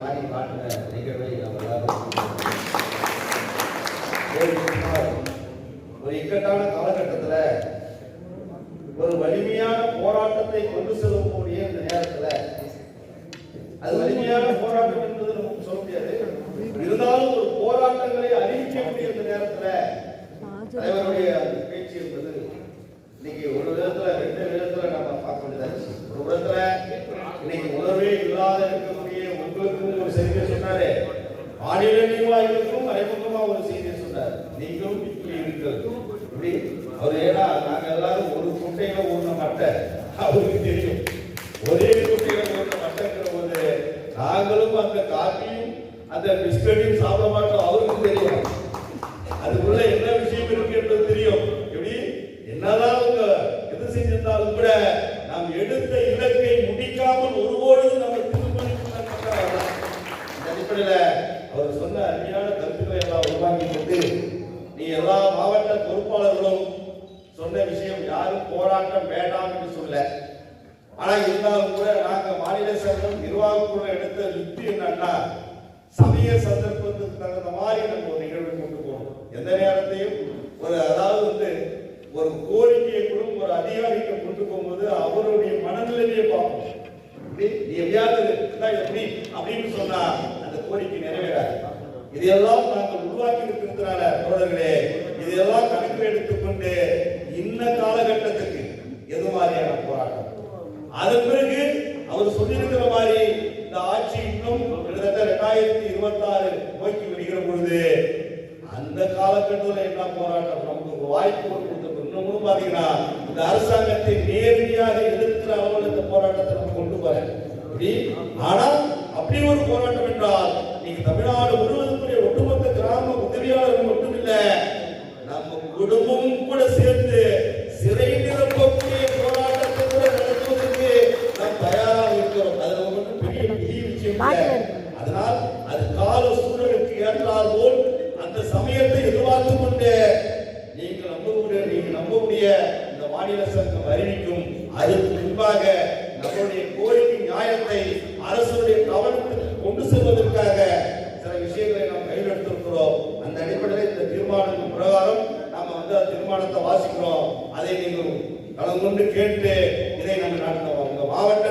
மாதிரி காட்டின நிகழ்வை ஒரு இக்கட்டான காலகட்டத்தில் ஒரு வலிமையான போராட்டத்தை கொண்டு செல்லக்கூடிய இந்த நேரத்தில் அது வலிமையான போராட்டம் என்பது நமக்கு சொல்ல முடியாது. இருந்தாலும் ஒரு போராட்டங்களை அறிவிக்கக்கூடிய இந்த நேரத்தில் தலைவருடைய அந்த பேச்சு என்பது இன்னைக்கு ஒரு விதத்துல ரெண்டு விதத்துல நம்ம பார்க்க வேண்டியதா இருக்கு. ஒரு விதத்துல இன்னைக்கு உணர்வே இல்லாத இருக்கக்கூடிய உங்களுக்கும் ஒரு செய்தியை சொன்னாரு மாநில நிர்வாகிகளுக்கும் மறைமுகமா ஒரு செய்தியை சொன்னார் நீங்களும் இப்படி இருக்கிறது இப்படி அவர் ஏன்னா நாங்க எல்லாரும் ஒரு குட்டையில ஊர்ன மட்டை அவருக்கு தெரியும் ஒரே குட்டையில ஊர்ன போது நாங்களும் அந்த காப்பியும் அந்த பிஸ்கட்டையும் சாப்பிட மாட்டோம். அவரு தெரியும் அதுக்குள்ள என்ன விஷயம் இருக்கு என்பது தெரியும் எப்படி என்னதான் அவங்க எது செஞ்சிருந்தாலும் கூட நாம் எடுத்த இலக்கை முடிக்காமல் ஒருபொழுதும் நம்ம திருமணி இந்த அடிப்படையில அவர் சொன்ன அருமையான கருத்துக்களை எல்லாம் உருவாக்கி கொண்டு நீ எல்லா மாவட்ட பொறுப்பாளர்களும் சொன்ன விஷயம் யாரும் போராட்டம் வேண்டாம் என்று சொல்ல ஆனா இருந்தாலும் கூட நாங்க மாநில சங்கம் நிர்வாகக்குழு எடுத்த யுக்தி என்னன்னா சமய சந்தர்ப்பத்துக்கு தகுந்த மாதிரி நம்ம ஒரு நிகழ்வு கொண்டு போகணும். எந்த நேரத்தையும் ஒரு அதாவது வந்து ஒரு கோரிக்கையை கூட ஒரு அதிகாரிக்கு கொண்டு போகும்போது அவருடைய மனநிலையை பார்ப்போம் நீ எப்படியாவது எப்படி? அப்படின்னு சொன்னா அந்த கோரிக்கை நிறைவேறாது. இதையெல்லாம் நாங்கள் உருவாக்கி இருக்கிறதுனால தோழர்களே இதையெல்லாம் கணக்கில் எடுத்துக்கொண்டு இன்ன காலகட்டத்துக்கு எது மாதிரியான போராட்டம்? அதன் பிறகு அவர் சொல்லியிருக்கிற மாதிரி இந்த ஆட்சி இன்னும் கிட்டத்தட்ட ரெண்டாயிரத்தி இருபத்தி ஆறு நோக்கி வருகிற பொழுது அந்த காலகட்டத்தில் என்ன போராட்டம்? நமக்கு ஒரு வாய்ப்பு கொடுத்த இன்னமும் பாத்தீங்கன்னா இந்த அரசாங்கத்தை நேரடியாக எதிர்க்கிற அளவில் இந்த போராட்டத்தை நம்ம கொண்டு போறேன். இப்படி ஆனால் அப்படி ஒரு போராட்டம் என்றால் நீங்க தமிழ்நாடு முழுவதும் அதனால் அது கால சூழலுக்கு ஏற்றால் போல் அந்த சமயத்தை எதிர்பார்த்து கொண்டு நீங்கள் நம்பக்கூடிய நீங்கள் நம்பக்கூடிய இந்த மாநில சங்கம் அறிவிக்கும். அதற்கு முன்பாக நம்முடைய கோரிக்கை நியாயத்தை அரசுடைய கவனத்துக்கு கொண்டு செல்வதற்காக சில விஷயங்களை நாம் கையில் எடுத்திருக்கிறோம் அந்த அடிப்படையில் இந்த தீர்மானம் பிரகாரம் நாம வந்து அந்த தீர்மானத்தை வாசிக்கிறோம். அதை நீங்கள் களம் கொண்டு கேட்டு இதை நம்ம நடத்துவோம். உங்க மாவட்டங்கள்ல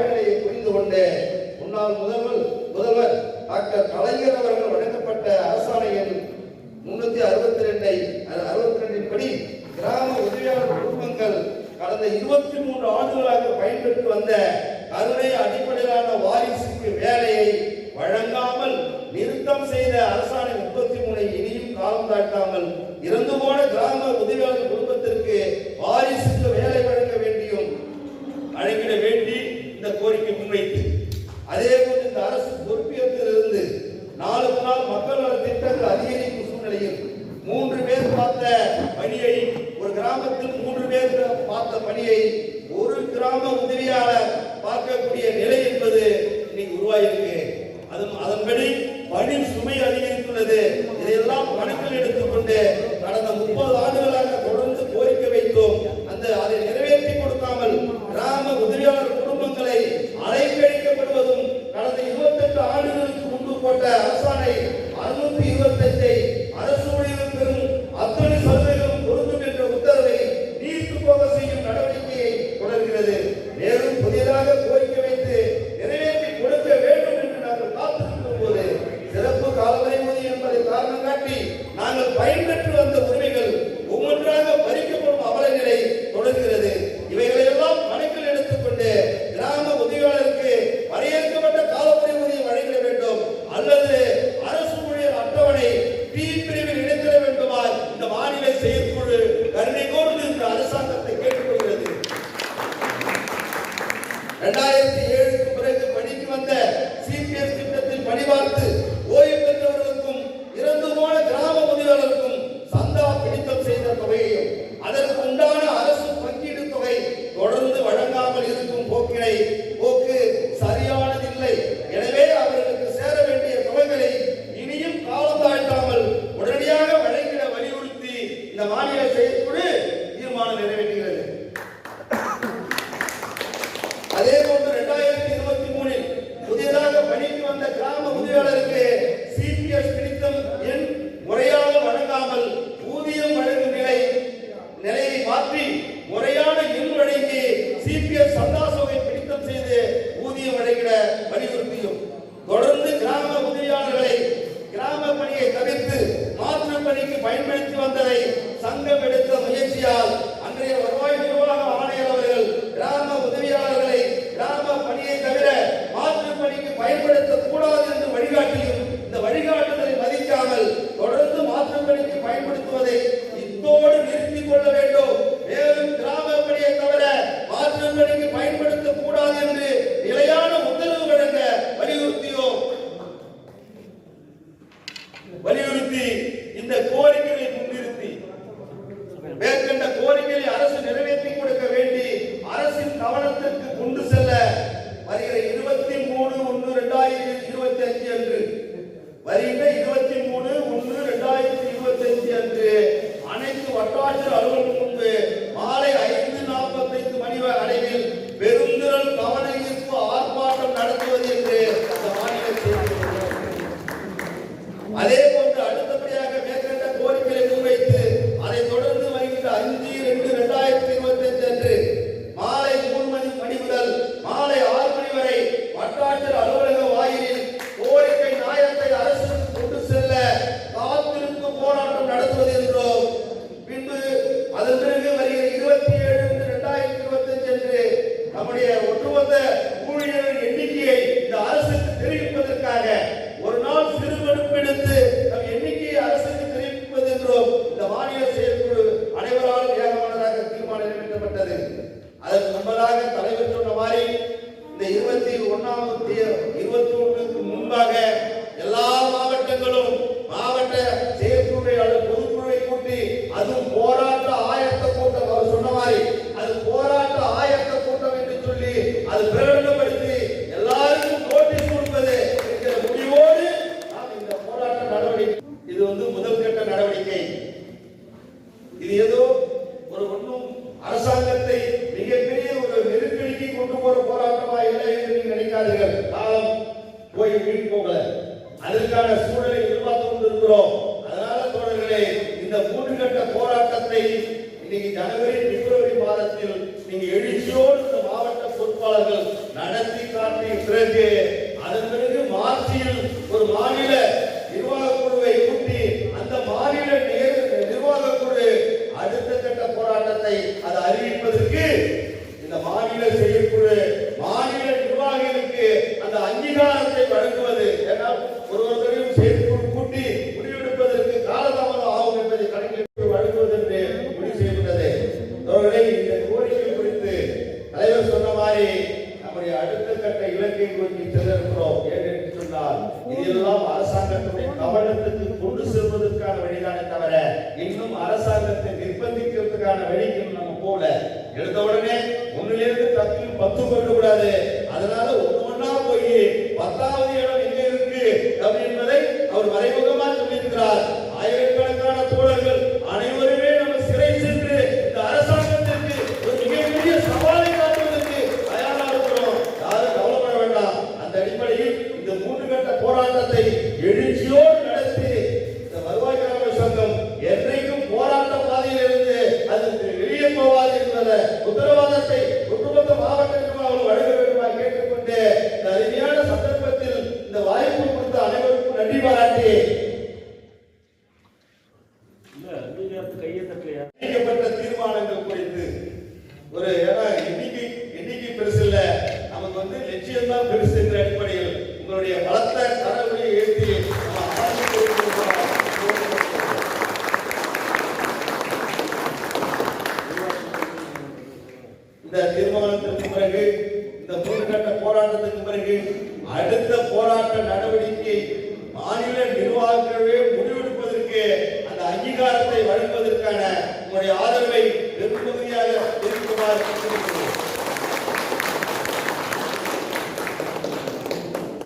வாழ்நிலையை புரிந்து கொண்டு முன்னாள் முதல்வர் முதல்வர் டாக்டர் கலைஞர் அவர்கள் வழங்கப்பட்ட அரசாணை எண் முன்னூத்தி அறுபத்தி ரெண்டை அறுபத்தி ரெண்டின் படி கிராம உதவியாளர் குடும்பங்கள் கடந்த இருபத்தி மூன்று ஆண்டுகளாக பயன்பெற்று வந்த கருணை அடிப்படையிலான வாரிசுக்கு வேலையை வழங்காமல் நிறுத்தம் செய்த அரசாணை முப்பத்தி மூணை இனியும் காலம் தாழ்த்தாமல் இறந்து போன கிராம உதவியாளர் குடும்பத்திற்கு வாரிசுக்கு வேலை வழங்க வேண்டியும் வழங்கிட வேண்டி இந்த கோரிக்கை முன்வைத்து அதே போல் இந்த அரசு பொறுப்பேற்றிலிருந்து நாளுக்கு நாள் மக்கள் நல திட்டங்கள் அதிகரிக்கும் சூழ்நிலையில் மூன்று பேர் பார்த்த பணியை ஒரு கிராமத்தில் மூன்று பேர் பார்த்த பணியை ஒரு கிராம உதவியாளர் பார்க்கக்கூடிய நிலை என்பது இன்னைக்கு உருவாயிருக்கு. அது அதன்படி பணி சுமை அதிகரித்துள்ளது. இதையெல்லாம் கணக்கில் எடுத்துக்கொண்டு கடந்த முப்பது ஆண்டுகளாக Bíblia அதே போன்று இரண்டாயிரத்தி இருபத்தி மூணில் புதிதாக பணிக்கு வந்த கிராம உதவியாளருக்கு சிபிஎஸ் பிடித்தம் எண் முறையாக வழங்காமல் ஊதியம் வழங்கும் நிலை நிலையை மாற்றி முறையான எண் வழங்கி சிபிஎஸ் சந்தாசோவை பிடித்தம் செய்து ஊதியம் வழங்கிட வலியுறுத்தியும். தொடர்ந்து கிராம உதவியாளர்களை கிராம பணியை தவிர்த்து மாற்று பணிக்கு பயன்படுத்தி வந்ததை சங்கம் எடுத்த முயற்சியால் we got வெளியே அதற்கான சூழலை உருவாக்கி கொண்டிருக்கிறோம். அதனால தோழர்களே இந்த மூன்று கட்ட போராட்டத்தை இன்னைக்கு ஜனவரி பிப்ரவரி மாதத்தில் நீங்க எழுச்சியோடு இந்த மாவட்ட பொறுப்பாளர்கள் நடத்தி காட்டிய பிறகு அதன் பிறகு மார்ச்சில் ஒரு மாநில வரைவு அறிவிக்கப்பட்ட தீர்மானங்கள் குறித்து ஒரு எண்ணிக்கை எண்ணிக்கை பெருசு இல்ல. நமக்கு வந்து லட்சியம் தான் பெருசு என்ற அடிப்படையில் உங்களுடைய பலத்த கடவுளை ஏற்றி இந்த தீர்மானத்திற்கு பிறகு இந்த மூன்று போராட்டத்திற்கு பிறகு அடுத்த போராட்ட நடவடிக்கை மாநில நிர்வாகங்களே முடிவெடுப்பதற்கு அந்த அங்கீகாரத்தை வழங்குவது கொடுப்பதற்கான உங்களுடைய ஆதரவை வெகுமதியாக இருக்குமாறு